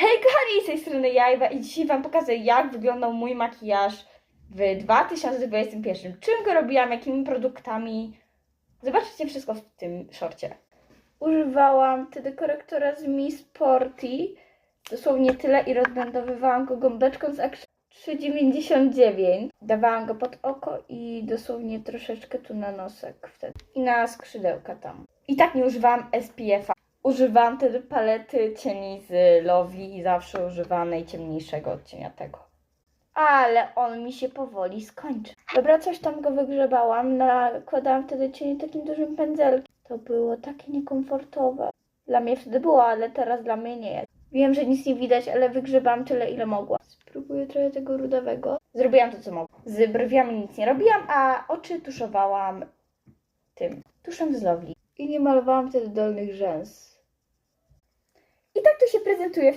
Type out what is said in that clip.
Hej kochani, z tej strony ja Ewa i dzisiaj Wam pokażę jak wyglądał mój makijaż w 2021. Czym go robiłam, jakimi produktami. Zobaczycie wszystko w tym szorcie. Używałam wtedy korektora z Mi Sporty. Dosłownie tyle i rozbłędowywałam go gąbeczką z Action 3,99. Dawałam go pod oko i dosłownie troszeczkę tu na nosek wtedy. I na skrzydełka tam. I tak nie używałam SPF-a. Używałam wtedy palety cieni z Lovi i zawsze używałam najciemniejszego odcienia tego. Ale on mi się powoli skończy. Dobra, coś tam go wygrzebałam, nakładałam wtedy cień takim dużym pędzelkiem. To było takie niekomfortowe. Dla mnie wtedy było, ale teraz dla mnie nie jest. Wiem, że nic nie widać, ale wygrzebałam tyle, ile mogłam. Spróbuję trochę tego rudawego. Zrobiłam to, co mogłam. Z brwiami nic nie robiłam, a oczy tuszowałam tym tuszem z Lovely. I nie malowałam wtedy dolnych rzęs. Się prezentuje w